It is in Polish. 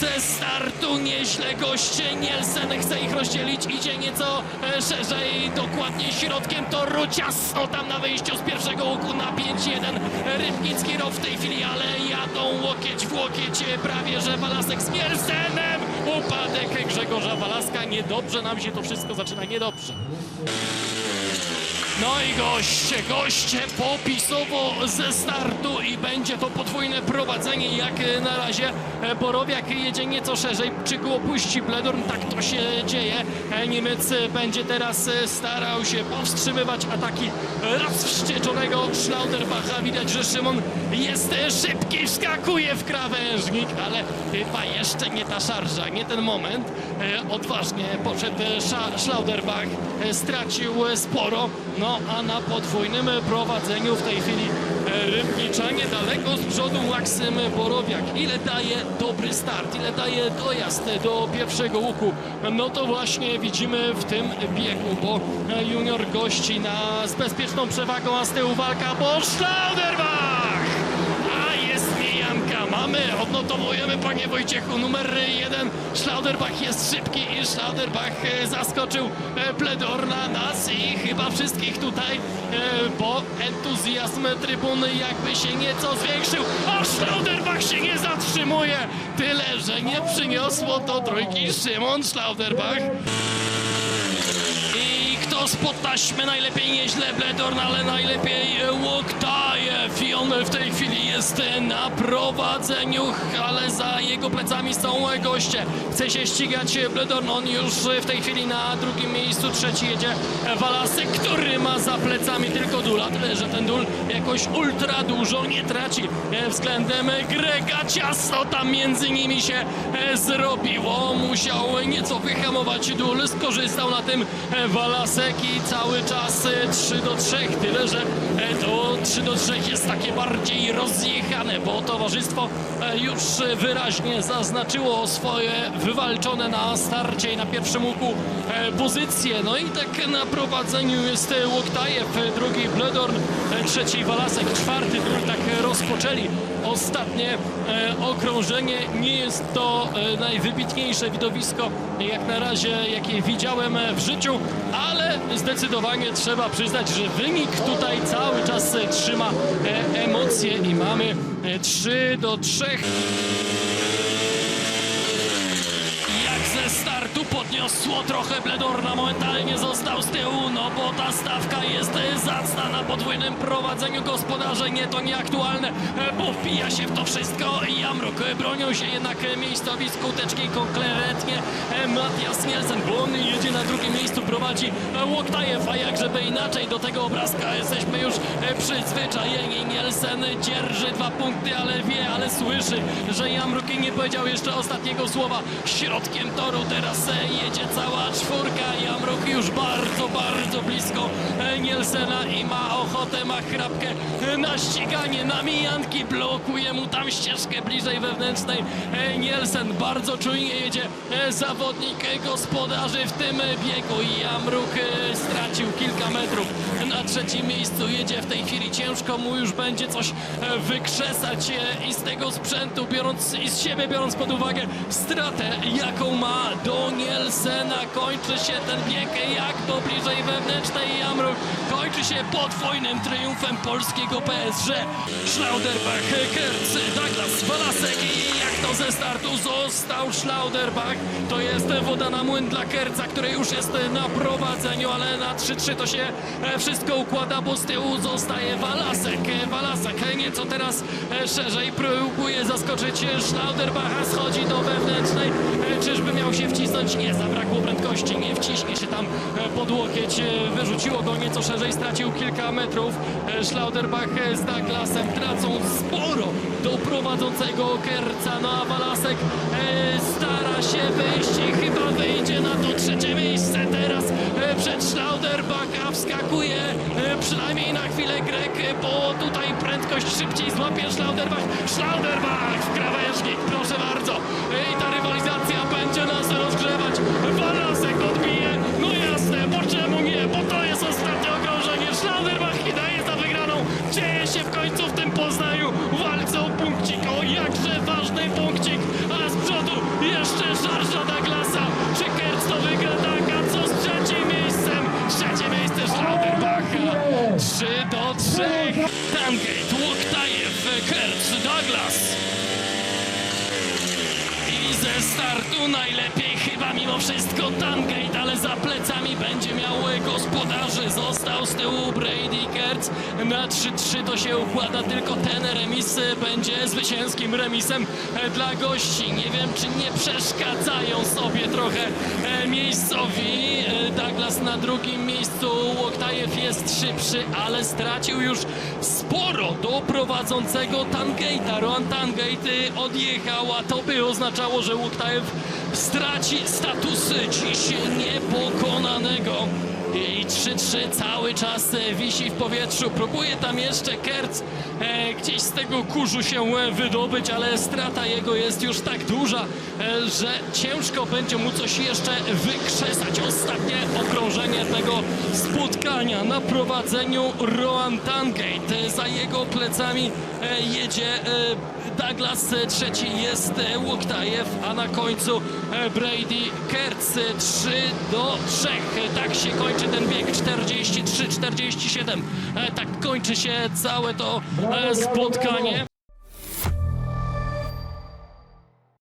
ze startu nieźle goście. Nielsen chce ich rozdzielić, idzie nieco e, szerzej, dokładnie środkiem toru. Ciasno tam na wyjściu z pierwszego łuku na 5-1. Rybnicki Row w tej chwili, ale jadą łokieć w łokieć. e, Prawie że Walasek z Nielsenem. Upadek Grzegorza Walaska. Niedobrze nam się to wszystko zaczyna, niedobrze. No i goście, goście popisowo ze startu i będzie to podwójne prowadzenie jak na razie. E, Borowiak jedzie nieco szerzej, czy go opuści Bledorn, tak to się dzieje. E, Niemiec będzie teraz e, starał się powstrzymywać ataki rozwścieczonego Schlauderbacha. Widać, że Szymon jest szybki, wskakuje w krawężnik, ale chyba jeszcze nie ta szarża, nie ten moment. Odważnie poszedł Schlauderbach, stracił sporo, no a na podwójnym prowadzeniu w tej chwili e, Rybniczanie daleko z przodu Maksym Borowiak. Ile daje dobry start, ile daje dojazd do pierwszego łuku, no to właśnie widzimy w tym biegu, bo e, junior gości na, z bezpieczną przewagą, a z tyłu walka, bo Schlauderbach! Mamy, odnotowujemy panie Wojciechu, numer jeden, Schlauderbach jest szybki i Schlauderbach e, zaskoczył e, Bledorna, nas i chyba wszystkich tutaj, e, bo entuzjazm trybuny jakby się nieco zwiększył, a Schlauderbach się nie zatrzymuje, tyle, że nie przyniosło do trójki. Szymon Schlauderbach. Spod taśmy najlepiej nieźle Bledorn, ale najlepiej e, Łoktajew i on w tej chwili jest na prowadzeniu, ale za jego plecami są goście. Chce się ścigać Bledorn, on już w tej chwili na drugim miejscu, trzeci jedzie Walasek, który ma za plecami tylko Dula, tyle że ten Dul jakoś ultra dużo nie traci względem e, Grega. Ciasno tam między nimi się e, zrobiło, musiał nieco wyhamować Dul, skorzystał na tym e, Walasek i cały czas e, 3 do 3, tyle że to 3 do 3 jest takie bardziej rozjechane, bo towarzystwo już wyraźnie zaznaczyło swoje wywalczone na starcie i na pierwszym łuku pozycje. No i tak na prowadzeniu jest Łoktajew, drugi Bledorn, trzeci Walasek, czwarty Dul, tak e, ostatnie e, okrążenie. Nie jest to e, najwybitniejsze widowisko, jak na razie, jakie widziałem e, w życiu, ale zdecydowanie trzeba przyznać, że wynik tutaj cały czas trzyma emocje i mamy e, 3 do 3. podniosło trochę Bledorna, momentalnie został z tyłu, no bo ta stawka jest zacna na podwójnym prowadzeniu gospodarze, nie to nieaktualne, e, bo wpija się w to wszystko i Jamruk e, bronią się jednak e, miejscowi skutecznie konkretnie Matias Nielsen, bo on jedzie na drugim miejscu, prowadzi Łoktajew, a jakżeby inaczej do tego obrazka jesteśmy już przyzwyczajeni. Nielsen dzierży dwa punkty, ale wie, ale słyszy, że Jamruk nie powiedział jeszcze ostatniego słowa. Środkiem toru teraz e, jedzie cała czwórka. Jamruk już bardzo, bardzo blisko Nielsena i ma ochotę, ma chrapkę na ściganie, na mijanki. Blokuje mu tam ścieżkę bliżej wewnętrznej. Nielsen bardzo czujnie jedzie zawodnik gospodarzy w tym biegu. Jamruk stracił kilka metrów. Na trzecim miejscu jedzie w tej chwili ciężko mu już będzie coś wykrzesać i z tego sprzętu biorąc i z siebie biorąc pod uwagę stratę jaką ma do Nielsena kończy się ten bieg jak to bliżej wewnętrznej Jamruk kończy się podwójnym triumfem polskiego PSG Schlauderbach, Kerz, Douglas, Walasek i jak to ze startu został Schlauderbach to jest woda na młyn dla Kerca, który już jest na prowadzeniu, ale na 3-3 to się wszystko układa, bo z tyłu zostaje Walasek. Walasek nieco teraz szerzej próbuje zaskoczyć Schlauderbacha, schodzi do wewnętrznej. Nie, zabrakło prędkości, nie wciśnie się tam e, pod łokieć. E, Wyrzuciło go nieco szerzej, stracił kilka metrów. E, Schlauderbach z Douglasem tracą sporo do prowadzącego Kerca, no a stara się wyjść i chyba wyjdzie na to trzecie miejsce teraz przed Schlauderbach, wskakuje przynajmniej na chwilę Grek, bo tutaj prędkość szybciej złapie Schlauderbach. Schlauderbach w krawężnik, proszę bardzo. I ta rywalizacja będzie nas rozgrzewać. Walasek odbije. No jasne, bo czemu nie? Bo to jest ostatnie okrążenie. Schlauerbach daje za wygraną. Dzieje się w końcu w tym Poznaniu. Walce o punkcik. O jakże ważny punkcik. A z przodu jeszcze szarża Douglasa. Czy Kerc to wygra tak? A co z trzecim miejscem? Trzecie miejsce Schlauerbacha. 3 do 3. Tamgate startu najlepiej chyba mimo wszystko Tangate, ale za plecami będzie miał gospodarzy. Został z tyłu Brady Kertz. Na 3-3 to się układa, tylko ten remis będzie zwycięskim remisem dla gości. Nie wiem, czy nie przeszkadzają sobie trochę e, miejscowi. E, Douglas na drugim miejscu, Łoktajew jest szybszy, ale stracił już sporo do prowadzącego Tangate'a. Rohan Tangate odjechał, a to by oznaczało, że Łoktajew straci status dziś niepokonanego. I 3-3 cały czas e, wisi w powietrzu. Próbuje tam jeszcze Kerc e, gdzieś z tego kurzu się e, wydobyć, ale strata jego jest już tak duża, e, że ciężko będzie mu coś jeszcze wykrzesać. Ostatnie okrążenie tego spotkania na prowadzeniu Rohan Tangate. Za jego plecami e, jedzie e, Douglas, e, trzeci jest e, Łoktajew, a na końcu e, Brady Kertz 3 do 3. Tak się kończy ten bieg 43-47. E, Tak kończy się całe to spotkanie.